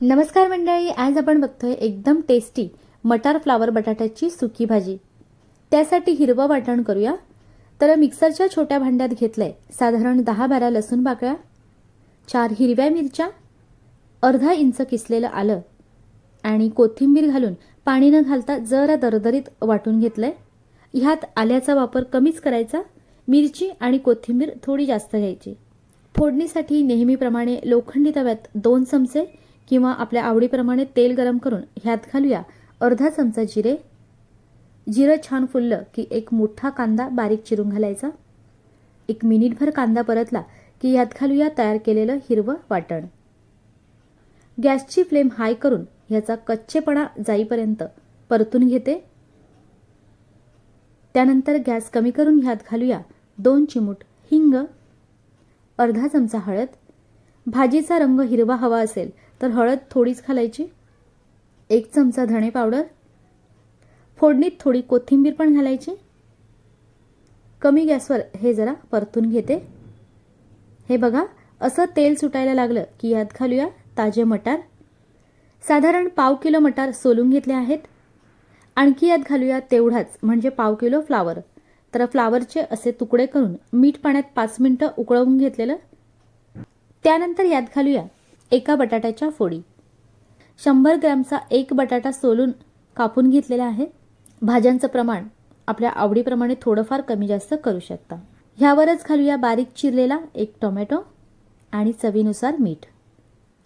नमस्कार मंडळी आज आपण बघतोय एकदम टेस्टी मटार फ्लावर बटाट्याची सुकी भाजी. त्यासाठी हिरवं वाटण करूया. तर मिक्सरच्या छोट्या भांड्यात घेतलंय साधारण दहा बारा लसूण पाकळ्या चार हिरव्या मिरच्या अर्धा इंच किसलेलं आलं आणि कोथिंबीर घालून पाणी न घालता जरा दरदरीत वाटून घेतलंय. ह्यात आल्याचा वापर कमीच करायचा मिरची आणि कोथिंबीर थोडी जास्त घ्यायची. फोडणीसाठी नेहमीप्रमाणे लोखंडी तव्यात दोन चमचे किंवा आपल्या आवडीप्रमाणे तेल गरम करून ह्यात घालूया अर्धा चमचा जिरे. जिरं छान फुललं की एक मोठा कांदा बारीक चिरून घालायचा. एक मिनिटभर कांदा परतला की ह्यात घालूया तयार केलेलं हिरवं वाटण. गॅसची फ्लेम हाय करून ह्याचा कच्चेपणा जाईपर्यंत परतून घेते. त्यानंतर गॅस कमी करून ह्यात घालूया दोन चिमूट हिंग अर्धा चमचा हळद. भाजीचा रंग हिरवा हवा असेल तर हळद थोडीच घालायची. एक चमचा धणे पावडर. फोडणीत थोडी कोथिंबीर पण घालायची. कमी गॅसवर हे जरा परतून घेते. हे बघा असं तेल सुटायला लागलं की यात घालूया ताजे मटार. साधारण पाव किलो मटार सोलून घेतले आहेत. आणखी यात घालूया तेवढाच म्हणजे पाव किलो फ्लावर. तर फ्लावरचे असे तुकडे करून मीठ पाण्यात पाच मिनटं उकळवून घेतलेलं. त्यानंतर यात घालूया एका बटाट्याच्या फोडी. शंभर ग्रॅमचा एक बटाटा सोलून कापून घेतलेला आहे. भाज्यांचं प्रमाण आपल्या आवडीप्रमाणे थोडंफार कमी जास्त करू शकता. ह्यावरच घालूया बारीक चिरलेला एक टोमॅटो आणि चवीनुसार मीठ.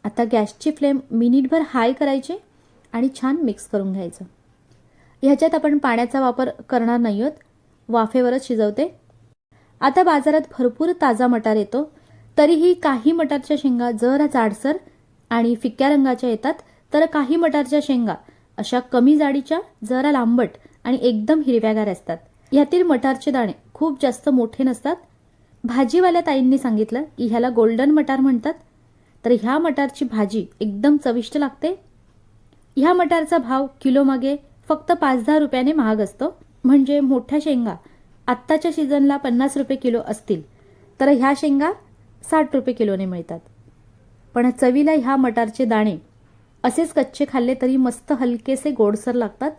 आता गॅसची फ्लेम मिनिटभर हाय करायची आणि छान मिक्स करून घ्यायचं. ह्याच्यात आपण पाण्याचा वापर करणार नाही आहोत. वाफेवरच शिजवते. आता बाजारात भरपूर ताजा मटार येतो. तरीही काही मटारच्या शेंगा जरा जाडसर आणि फिक्या रंगाच्या येतात तर काही मटारच्या शेंगा अशा कमी जाडीच्या जरा लांबट आणि एकदम हिरव्यागार असतात. ह्यातील मटारचे दाणे खूप जास्त मोठे नसतात. भाजीवाल्या ताईंनी सांगितलं की ह्याला गोल्डन मटार म्हणतात. तर ह्या मटारची भाजी एकदम चविष्ट लागते. ह्या मटारचा भाव किलोमागे फक्त पाच दहा रुपयाने महाग असतो. म्हणजे मोठ्या शेंगा आत्ताच्या सीझनला पन्नास रुपये किलो असतील. तर ह्या शेंगा साठ रुपये किलोने मिळतात. पण चवीला ह्या मटारचे दाणे असेच कच्चे खाल्ले तरी मस्त हलकेसे गोडसर लागतात.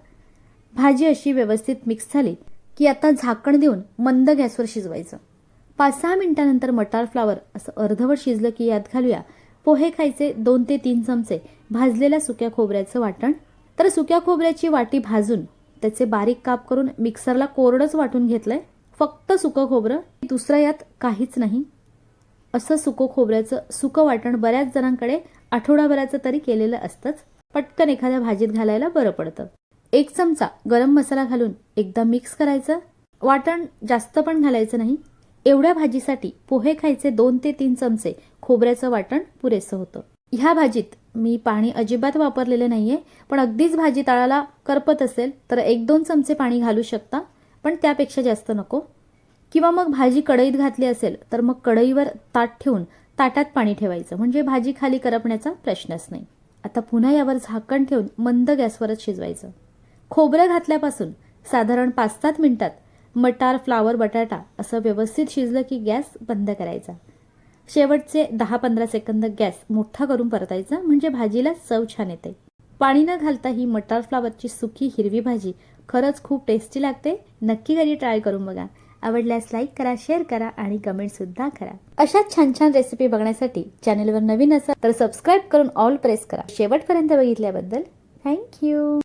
भाजी अशी व्यवस्थित मिक्स झाली की आता झाकण देऊन मंद गॅसवर शिजवायचं. पाच सहा मिनिटानंतर मटार फ्लावर असं अर्धवट शिजलं की यात घालूया. पोहे खायचे दोन ते तीन चमचे भाजलेल्या सुक्या खोबऱ्याचं वाटण. तर सुक्या खोबऱ्याची वाटी भाजून त्याचे बारीक काप करून मिक्सरला कोरडंच वाटून घेतलंय. फक्त सुकं खोबरं दुसरं यात काहीच नाही. असं सुकं खोबऱ्याचं सुकं वाटण बऱ्याच जणांकडे आठवडाभराचं तरी केलेलं असतंच. पटकन एखाद्या भाजीत घालायला बरं पडतं. एक चमचा गरम मसाला घालून एकदा मिक्स करायचं. वाटण जास्त पण घालायचं नाही. एवढ्या भाजीसाठी पोहे खायचे दोन ते तीन चमचे खोबऱ्याचं वाटण पुरेसं होतं. ह्या भाजीत मी पाणी अजिबात वापरलेलं नाहीये पण अगदीच भाजी तळाला करपत असेल तर एक दोन चमचे पाणी घालू शकता पण त्यापेक्षा जास्त नको. किंवा मग भाजी कढईत घातली असेल तर मग कढईवर ताट ठेवून ताटात पाणी ठेवायचं. म्हणजे भाजी खाली करपण्याचा प्रश्नच नाही. आता पुन्हा यावर झाकण ठेवून मंद गॅसवरच शिजवायचं. खोबरं घातल्यापासून साधारण पाच सात मिनिटात मटार फ्लावर बटाटा असं व्यवस्थित शिजलं की गॅस बंद करायचा. शेवटचे दहा पंधरा सेकंद गॅस मोठा करून परतायचा म्हणजे भाजीला चव छान येते. पाणी न घालता ही मटार फ्लावरची सुकी हिरवी भाजी खरंच खूप टेस्टी लागते. नक्की घरी ट्राय करून बघा. आवडल्यास लाईक करा शेअर करा आणि कमेंट सुद्धा करा. अशाच छान छान रेसिपी बघण्यासाठी चॅनलवर नवीन असाल तर सबस्क्राईब करून ऑल प्रेस करा. शेवटपर्यंत बघितल्याबद्दल थँक्यू